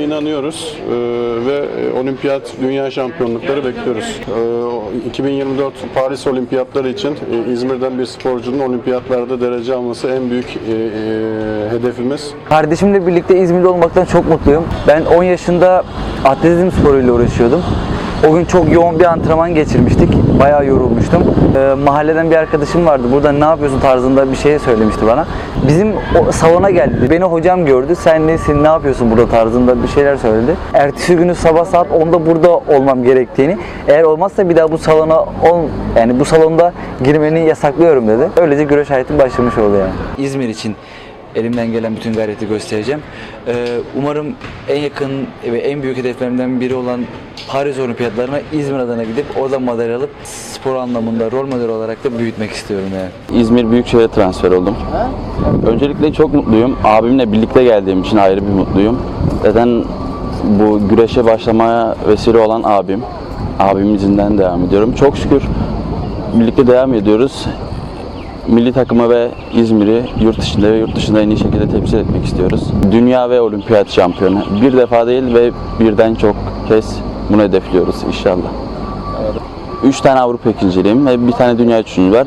İnanıyoruz e, ve e, olimpiyat dünya şampiyonlukları bekliyoruz. E, 2024 Paris olimpiyatları için e, İzmir'den bir sporcunun olimpiyatlarda derece alması en büyük e, e, hedefimiz. Kardeşimle birlikte İzmir'de olmaktan çok mutluyum. Ben 10 yaşında atletizm sporuyla uğraşıyordum. O gün çok yoğun bir antrenman geçirmiştik. Bayağı yorulmuştum. Ee, mahalleden bir arkadaşım vardı. Burada ne yapıyorsun tarzında bir şey söylemişti bana. Bizim o salona geldi. Beni hocam gördü. Sen nesin, ne yapıyorsun burada tarzında bir şeyler söyledi. Ertesi günü sabah saat 10'da burada olmam gerektiğini, eğer olmazsa bir daha bu salona ol, yani bu salonda girmeni yasaklıyorum dedi. Öylece güreş hayatım başlamış oldu yani. İzmir için elimden gelen bütün gayreti göstereceğim. Ee, umarım en yakın ve en büyük hedeflerimden biri olan Paris Olimpiyatlarına İzmir adına gidip orada madalya alıp spor anlamında rol model olarak da büyütmek istiyorum yani. İzmir Büyükşehir'e transfer oldum. Öncelikle çok mutluyum. Abimle birlikte geldiğim için ayrı bir mutluyum. Zaten bu güreşe başlamaya vesile olan abim. Abimin izinden devam ediyorum. Çok şükür birlikte devam ediyoruz. Milli takımı ve İzmir'i yurt dışında ve yurt dışında en iyi şekilde temsil etmek istiyoruz. Dünya ve olimpiyat şampiyonu. Bir defa değil ve birden çok kez bunu hedefliyoruz inşallah. Üç tane Avrupa ikinciliğim ve bir tane dünya üçüncülüğüm var.